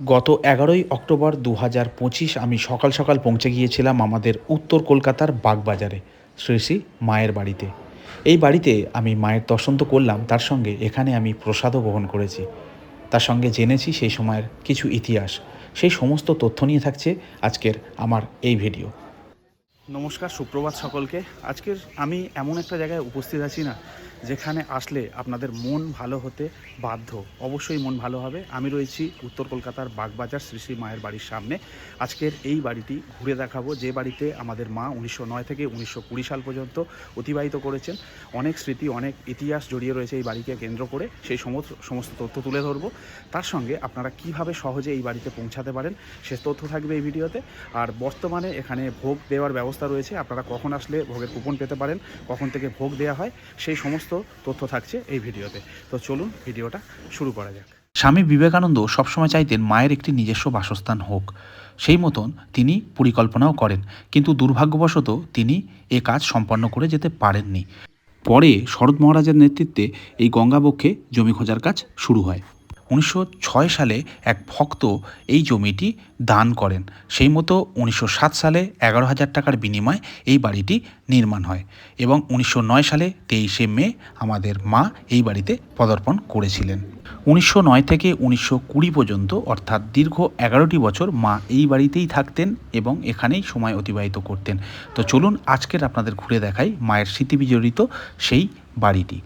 গত এগারোই অক্টোবর দু হাজার পঁচিশ আমি সকাল সকাল পৌঁছে গিয়েছিলাম আমাদের উত্তর কলকাতার বাগবাজারে, শ্রী শ্রী মায়ের বাড়িতে। এই বাড়িতে আমি মায়ের দর্শন তো করলাম, তার সঙ্গে এখানে আমি প্রসাদও গ্রহণ করেছি। তার সঙ্গে জেনেছি সেই সময়ের কিছু ইতিহাস। সেই সমস্ত তথ্য নিয়ে থাকছে আজকের আমার এই ভিডিও। নমস্কার, সুপ্রভাত সকলকে। আজকের আমি এমন একটা জায়গায় উপস্থিত আছি না যেখানে আসলে আপনাদের মন ভালো হতে বাধ্য। অবশ্যই মন ভালো হবে। আমি রয়েছি উত্তর কলকাতার বাগবাজার শ্রী শ্রী মায়ের বাড়ির সামনে। আজকের এই বাড়িটি ঘুরে দেখাবো। যে বাড়িতে আমাদের মা উনিশশো নয় থেকে উনিশশো কুড়ি সাল পর্যন্ত অতিবাহিত করেছেন। অনেক স্মৃতি, অনেক ইতিহাস জড়িয়ে রয়েছে এই বাড়িকে কেন্দ্র করে। সেই সমস্ত সমস্ত তথ্য তুলে ধরবো। তার সঙ্গে আপনারা কীভাবে সহজে এই বাড়িতে পৌঁছাতে পারেন সে তথ্য থাকবে এই ভিডিওতে। আর বর্তমানে এখানে ভোগ দেওয়ার ব্যবস্থা রয়েছে। আপনারা কখন আসলে ভোগের কুপন পেতে পারেন, কখন থেকে ভোগ দেওয়া হয়, সেই সমস্ত তথ্য থাকছে এই ভিডিওতে। তো চলুন ভিডিওটা শুরু করা যাক। স্বামী বিবেকানন্দ সবসময় চাইতেন মায়ের একটি নিজস্ব বাসস্থান হোক। সেই মতন তিনি পরিকল্পনাও করেন, কিন্তু দুর্ভাগ্যবশত তিনি এ কাজ সম্পন্ন করে যেতে পারেননি। পরে শরৎ মহারাজের নেতৃত্বে এই গঙ্গাবক্ষে জমি খোঁজার কাজ শুরু হয়। উনিশশো ছয় সালে এক ভক্ত এই জমিটি দান করেন। সেই মতো উনিশশো সাত সালে এগারো হাজার টাকার বিনিময়ে এই বাড়িটি নির্মাণ হয় এবং উনিশশো নয় সালে তেইশে মে আমাদের মা এই বাড়িতে পদার্পণ করেছিলেন। উনিশশো নয় থেকে উনিশশো কুড়ি পর্যন্ত অর্থাৎ দীর্ঘ এগারোটি বছর মা এই বাড়িতেই থাকতেন এবং এখানেই সময় অতিবাহিত করতেন। তো চলুন আজকের আপনাদের ঘুরে দেখাই মায়ের স্মৃতি বিজড়িত সেই বাড়িটি।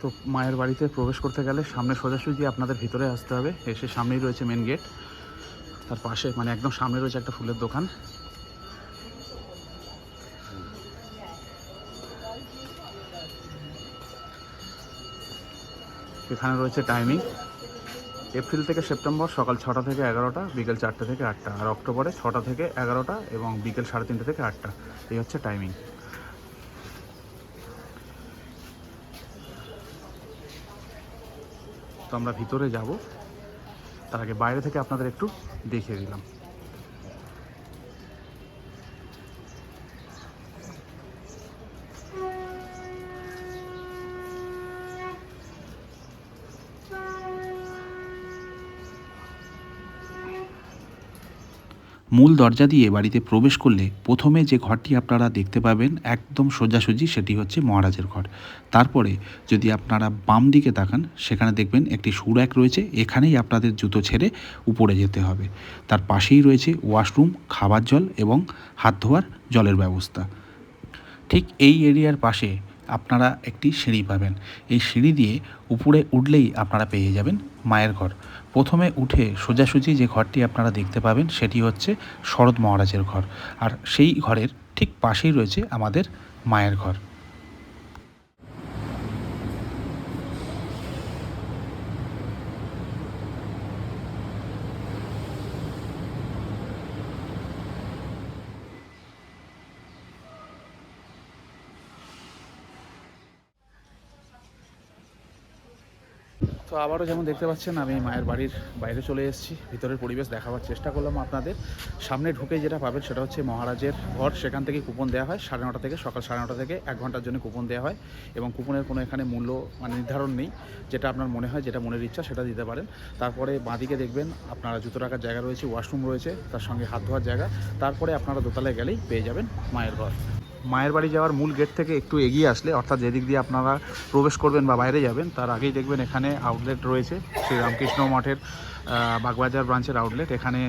তো মায়ের বাড়িতে প্রবেশ করতে গেলে সামনে সোজাসুজি আপনাদের ভিতরে আসতে হবে। এসে সামনেই রয়েছে মেন গেট তার পাশে মানে একদম সামনে রয়েছে একটা ফুলের দোকান। এখানে রয়েছে টাইমিং এপ্রিল থেকে সেপ্টেম্বর সকাল ছটা থেকে এগারোটা, বিকেল চারটে থেকে আটটা, আর অক্টোবরে ছটা থেকে এগারোটা এবং বিকেল সাড়ে তিনটে থেকে আটটা। এই হচ্ছে টাইমিং তো আমরা ভিতরে যাব। তার আগে বাইরে থেকে আপনাদের একটু দেখিয়ে দিলাম। মূল দরজা দিয়ে বাড়িতে প্রবেশ করলে প্রথমে যে ঘরটি আপনারা দেখতে পাবেন একদম সোজাসুজি সেটি হচ্ছে মহারাজের ঘর। তারপরে যদি আপনারা বাম দিকে তাকান, সেখানে দেখবেন একটি সুরাক রয়েছে, এখানেই আপনাদের জুতো ছেড়ে উপরে যেতে হবে। তার পাশেই রয়েছে ওয়াশরুম, খাবার জল এবং হাত ধোয়ার জলের ব্যবস্থা। ঠিক এই এরিয়ার পাশে আপনারা একটি সিঁড়ি পাবেন। এই সিঁড়ি দিয়ে উপরে উঠলেই আপনারা পেয়ে যাবেন মায়ের ঘর। প্রথমে উঠে সোজাসুজি যে ঘরটি আপনারা দেখতে পাবেন সেটি হচ্ছে শরৎ মহারাজের ঘর। আর সেই ঘরের ঠিক পাশেই রয়েছে আমাদের মায়ের ঘর। তো আবারও যেমন দেখতে পাচ্ছেন, আমি মায়ের বাড়ির বাইরে চলে এসেছি। ভিতরের পরিবেশ দেখাবার চেষ্টা করলাম আপনাদের। সামনে ঢুকে যেটা পাবেন সেটা হচ্ছে মহারাজের ঘর। সেখান থেকে কুপন দেওয়া হয় সাড়ে নটা থেকে, সকাল সাড়ে নটা থেকে এক ঘণ্টার জন্য কুপন দেওয়া হয় এবং কুপনের কোনো এখানে মূল্য মানে নির্ধারণ নেই। যেটা আপনার মনে হয়, যেটা মনের ইচ্ছা সেটা দিতে পারেন। তারপরে বাঁদিকে দেখবেন আপনারা জুতো রাখার জায়গা রয়েছে, ওয়াশরুম রয়েছে, তার সঙ্গে হাত ধোয়ার জায়গা। তারপরে আপনারা দোতলায় গেলেই পেয়ে যাবেন মায়ের ঘর। মায়ের বাড়ি যাওয়ার মূল গেট থেকে একটু এগিয়ে আসলে, অর্থাৎ যেদিক দিয়ে আপনারা প্রবেশ করবেন বা বাইরে যাবেন, তার আগেই দেখবেন এখানে আউটলেট রয়েছে, শ্রী রামকৃষ্ণ মঠের বাগবাজার ব্রাঞ্চের আউটলেট এখানে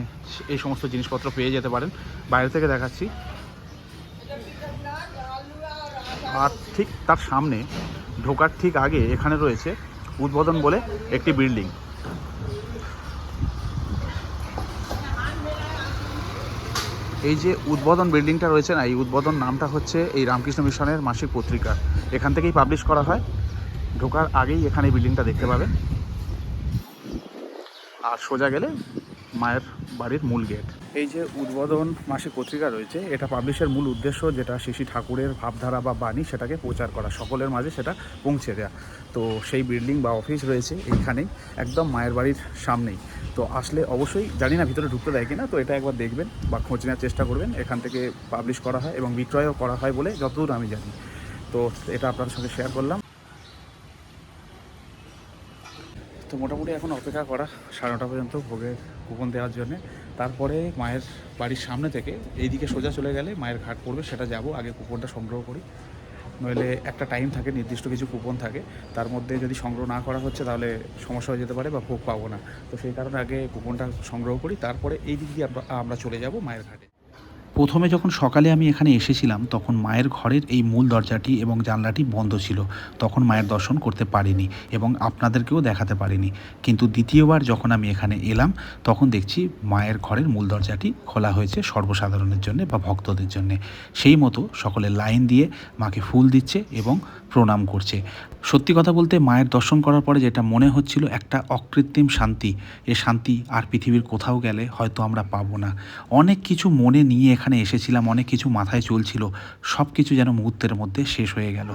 এই সমস্ত জিনিসপত্র পেয়ে যেতে পারেন। বাইরে থেকে দেখাচ্ছি। আর ঠিক তার সামনে, ঢোকার ঠিক আগে এখানে রয়েছে উদ্বোধন বলে একটি বিল্ডিং এই যে উদ্বোধন বিল্ডিংটা রয়েছে না, এই উদ্বোধন নামটা হচ্ছে এই রামকৃষ্ণ মিশনের মাসিক পত্রিকা। এখান থেকেই পাবলিশ করা হয়। ঢোকার আগেই এখানে বিল্ডিংটা দেখতে পাবেন আর সোজা গেলে মায়ের বাড়ির মূল গেট। এই যে উদ্বোধন মাসিক পত্রিকা রয়েছে, এটা পাবলিশের মূল উদ্দেশ্য যেটা শিশি ঠাকুরের ভাবধারা বা বাণী সেটাকে প্রচার করা, সকলের মাঝে সেটা পৌঁছে দেওয়া তো সেই বিল্ডিং বা অফিস রয়েছে এইখানেই, একদম মায়ের বাড়ির সামনেই। তো আসলে অবশ্যই, জানি না ভিতরে ঢুকতে দেয় কিনা, তো এটা একবার দেখবেন বা খোঁজ নেওয়ার চেষ্টা করবেন, এখান থেকে পাবলিশ করা হয় এবং বিক্রয়ও করা হয় বলে যতদূর আমি জানি। তো এটা আপনাদের সঙ্গে শেয়ার করলাম। তো মোটামুটি এখন অপেক্ষা করা সাড়ে নটা পর্যন্ত ভোগের কুপন দেওয়ার জন্যে। তারপরে মায়ের বাড়ির সামনে থেকে এইদিকে সোজা চলে গেলে মায়ের ঘাট পড়বে, সেটা যাব, আগে কুপনটা সংগ্রহ করি। নইলে একটা টাইম থাকে, নির্দিষ্ট কিছু কুপন থাকে, তার মধ্যে যদি সংগ্রহ না করা হচ্ছে তাহলে সমস্যা হয়ে যেতে পারে বা ভোগ পাবো না। তো সেই কারণে আগে কুপনটা সংগ্রহ করি, তারপরে এই দিক দিয়ে আমরা চলে যাব মায়ের ঘাটে। প্রথমে যখন সকালে আমি এখানে এসেছিলাম, তখন মায়ের ঘরের এই মূল দরজাটি এবং জানলাটি বন্ধ ছিল। তখন মায়ের দর্শন করতে পারিনি এবং আপনাদেরকেও দেখাতে পারিনি। কিন্তু দ্বিতীয়বার যখন আমি এখানে এলাম, তখন দেখছি মায়ের ঘরের মূল দরজাটি খোলা হয়েছে সর্বসাধারণের জন্য বা ভক্তদের জন্য। সেই মতো সকলে লাইন দিয়ে মাকে ফুল দিচ্ছে এবং প্রণাম করছে। সত্যি কথা বলতে মায়ের দর্শন করার পরে যেটা মনে হচ্ছিল একটা অকৃত্রিম শান্তি, এ শান্তি আর পৃথিবীর কোথাও গেলে হয়তো আমরা পাবো না। অনেক কিছু মনে নিয়ে এখানে এসেছিলাম, অনেক কিছু মাথায় চলছিল সব কিছু যেন মুহূর্তের মধ্যে শেষ হয়ে গেল।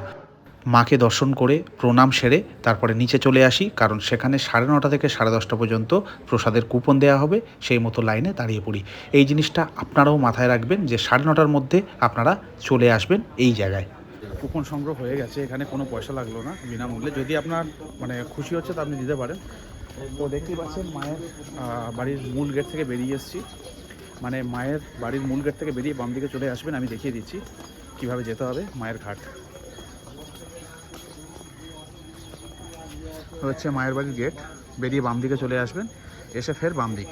মাকে দর্শন করে, প্রণাম সেরে, তারপরে নিচে চলে আসি, কারণ সেখানে সাড়ে নটা থেকে সাড়ে দশটা পর্যন্ত প্রসাদের কুপন দেওয়া হবে, সেই মতো লাইনে দাঁড়িয়ে পড়ি। এই জিনিসটা আপনারাও মাথায় রাখবেন যে সাড়ে নটার মধ্যে আপনারা চলে আসবেন এই জায়গায়। কুপন সংগ্রহ হয়ে গেছে, এখানে কোনো পয়সা লাগল না, বিনামূল্যে। যদি আপনার মানে খুশি হচ্ছে তো আপনি দিতে পারেন। তো দেখতেই পাচ্ছেন, মায়ের বাড়ির মূল গেট থেকে বেরিয়ে এসেছি। মানে মায়ের বাড়ির মূল গেট থেকে বেরিয়ে বাম দিকে চলে আসবেন, আমি দেখিয়ে দিচ্ছি কীভাবে যেতে হবে মায়ের ঘাট। হচ্ছে মায়ের বাড়ির গেট, বেরিয়ে বাম দিকে চলে আসবেন, এসে ফের বাম দিক।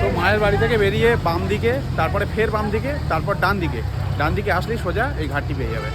তো মায়ের বাড়ি থেকে বেরিয়ে বাম দিকে, তারপরে ফের বাম দিকে, তারপর ডান দিকে। ডান দিকে আসলেই সোজা এই ঘাটটি পেয়ে যাবে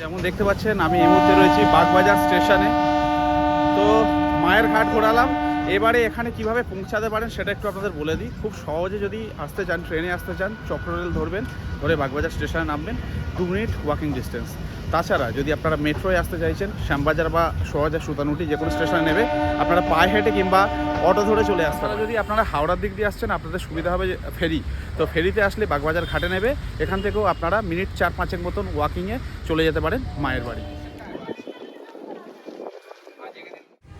যেমন দেখতে পাচ্ছেন আমি এই মুহূর্তে রয়েছি বাগবাজার স্টেশনে। তো মায়ের ঘাট ঘোরালাম। এবারে এখানে কীভাবে পৌঁছাতে পারেন সেটা একটু আপনাদের বলে দিই। খুব সহজে যদি আসতে চান, ট্রেনে আসতে চান, চক্র রেল ধরবেন, ধরে বাগবাজার স্টেশনে নামবেন, দু মিনিট ওয়াকিং ডিস্টেন্স তাছাড়া যদি আপনারা মেট্রোয় আসতে চাইছেন, শ্যামবাজার বা সোহাজার, সুতানুটি যে কোনো স্টেশনে নেবে, আপনারা পায়ে হেঁটে কিংবা অটো ধরে চলে আসতে যদি আপনারা হাওড়ার দিক দিয়ে আসছেন, আপনাদের সুবিধা হবে ফেরি। তো ফেরিতে আসলে বাগবাজার ঘাটে নেবে, এখান থেকেও আপনারা মিনিট চার পাঁচের মতন ওয়াকিংয়ে চলে যেতে পারেন মায়ের বাড়ি।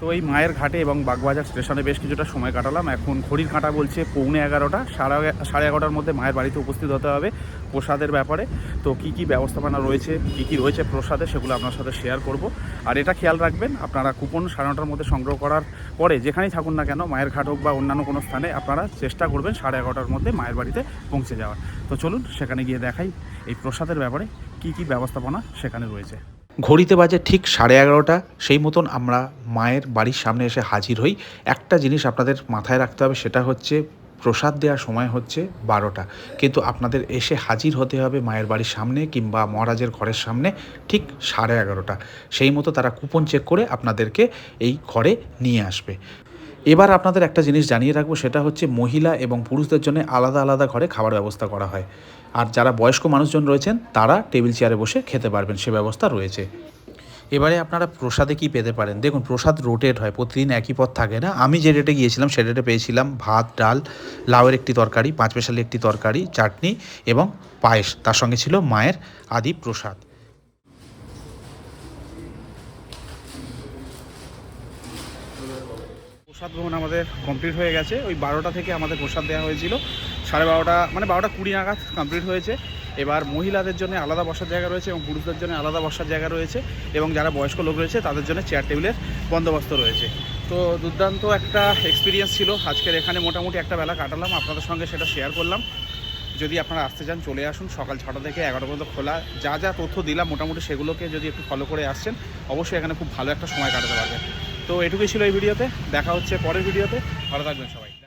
তো এই মায়ের ঘাটে এবং বাগবাজার স্টেশনে বেশ কিছুটা সময় কাটালাম। এখন ঘড়ির কাঁটা বলছে পৌনে এগারোটা, সাড়ে সাড়ে এগারোটার মধ্যে মায়ের বাড়িতে উপস্থিত হতে হবে প্রসাদের ব্যাপারে। তো কি কি ব্যবস্থাপনা রয়েছে, কি কি রয়েছে প্রসাদে সেগুলো আপনার সাথে শেয়ার করব। আর এটা খেয়াল রাখবেন, আপনারা কুপন সাড়ে নটার মধ্যে সংগ্রহ করার পরে যেখানেই থাকুন না কেন, মায়ের ঘাট হোক বা অন্যান্য কোনো স্থানে আপনারা চেষ্টা করবেন সাড়ে এগারোটার মধ্যে মায়ের বাড়িতে পৌঁছে যাওয়ার। তো চলুন সেখানে গিয়ে দেখাই এই প্রসাদের ব্যাপারে কি কি ব্যবস্থাপনা সেখানে রয়েছে। ঘড়িতে বাজে ঠিক সাড়ে এগারোটা, সেই মতন আমরা মায়ের বাড়ির সামনে এসে হাজির হই। একটা জিনিস আপনাদের মাথায় রাখতে হবে, সেটা হচ্ছে প্রসাদ দেওয়ার সময় হচ্ছে বারোটা। কিন্তু আপনাদের এসে হাজির হতে হবে মায়ের বাড়ির সামনে কিংবা মহারাজের ঘরের সামনে ঠিক সাড়ে এগারোটা। সেই মতো তারা কুপন চেক করে আপনাদেরকে এই ঘরে নিয়ে আসবে। এবার আপনাদের একটা জিনিস জানিয়ে রাখব, সেটা হচ্ছে মহিলা এবং পুরুষদের জন্য আলাদা আলাদা ঘরে খাবার ব্যবস্থা করা হয়। আর যারা বয়স্ক মানুষজন রয়েছেন, তারা টেবিল চেয়ারে বসে খেতে পারবেন, সে ব্যবস্থা রয়েছে। এবারে আপনারা প্রসাদে কি পেতে পারেন? দেখুন, প্রসাদ রোটেট হয়, প্রতিদিন একই পথ থাকে না। আমি যে রেটে গিয়েছিলাম, সে রেটে পেয়েছিলাম ভাত, ডাল, লাউয়ের একটি তরকারি, পাঁচ পেশালি একটি তরকারি, চাটনি এবং পায়েস। তার সঙ্গে ছিল মায়ের আদি প্রসাদ। প্রসাদ গ্রহণ আমাদের কমপ্লিট হয়ে গেছে। ওই বারোটা থেকে আমাদের প্রসাদ দেওয়া হয়েছিল। সাড়ে বারোটা মানে বারোটা কুড়ি নাগাদ কমপ্লিট হয়েছে। এবার মহিলাদের জন্য আলাদা বসার জায়গা রয়েছে এবং পুরুষদের জন্য আলাদা বসার জায়গা রয়েছে এবং যারা বয়স্ক লোক রয়েছে, তাদের জন্য চেয়ার টেবিলের বন্দোবস্ত রয়েছে। তো দুর্দান্ত একটা এক্সপিরিয়েন্স ছিল। আজকের এখানে মোটামুটি একটা বেলা কাটালাম। আপনাদের সঙ্গে সেটা শেয়ার করলাম। যদি আপনারা আসতে চান, চলে আসুন। সকাল ছটা থেকে এগারো পর্যন্ত খোলা। যা যা তথ্য দিলাম, মোটামুটি সেগুলোকে যদি একটু ফলো করে আসছেন, অবশ্যই এখানে খুব ভালো একটা সময় কাটাতে পারবেন। তো এটুকুই ছিল এই ভিডিওতে। দেখা হচ্ছে পরের ভিডিওতে। ভালো থাকবেন সবাই।